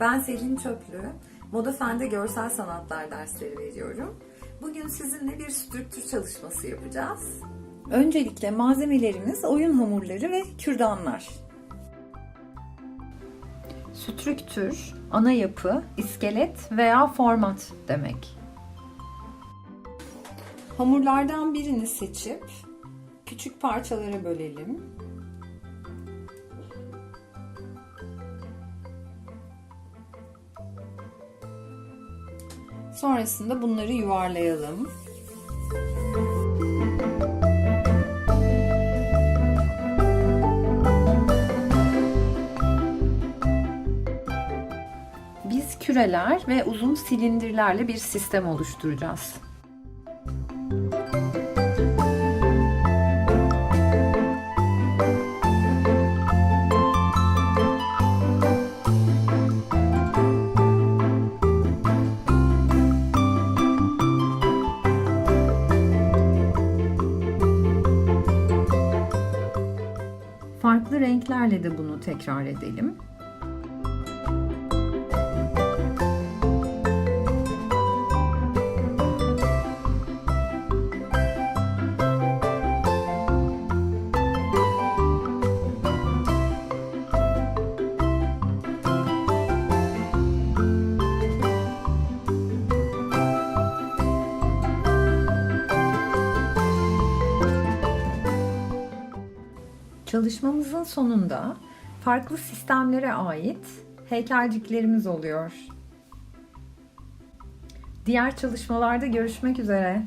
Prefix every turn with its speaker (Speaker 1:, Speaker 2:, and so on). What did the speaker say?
Speaker 1: Ben Selin Çöplü. Moda Fen'de görsel sanatlar dersleri veriyorum. Bugün sizinle bir strüktür çalışması yapacağız. Öncelikle malzemelerimiz oyun hamurları ve kürdanlar. Strüktür, ana yapı, iskelet veya format demek. Hamurlardan birini seçip küçük parçalara bölelim. Sonrasında bunları yuvarlayalım. Biz küreler ve uzun silindirlerle bir sistem oluşturacağız. Farklı renklerle de bunu tekrar edelim. Çalışmamızın sonunda farklı sistemlere ait heykelciklerimiz oluyor. Diğer çalışmalarda görüşmek üzere.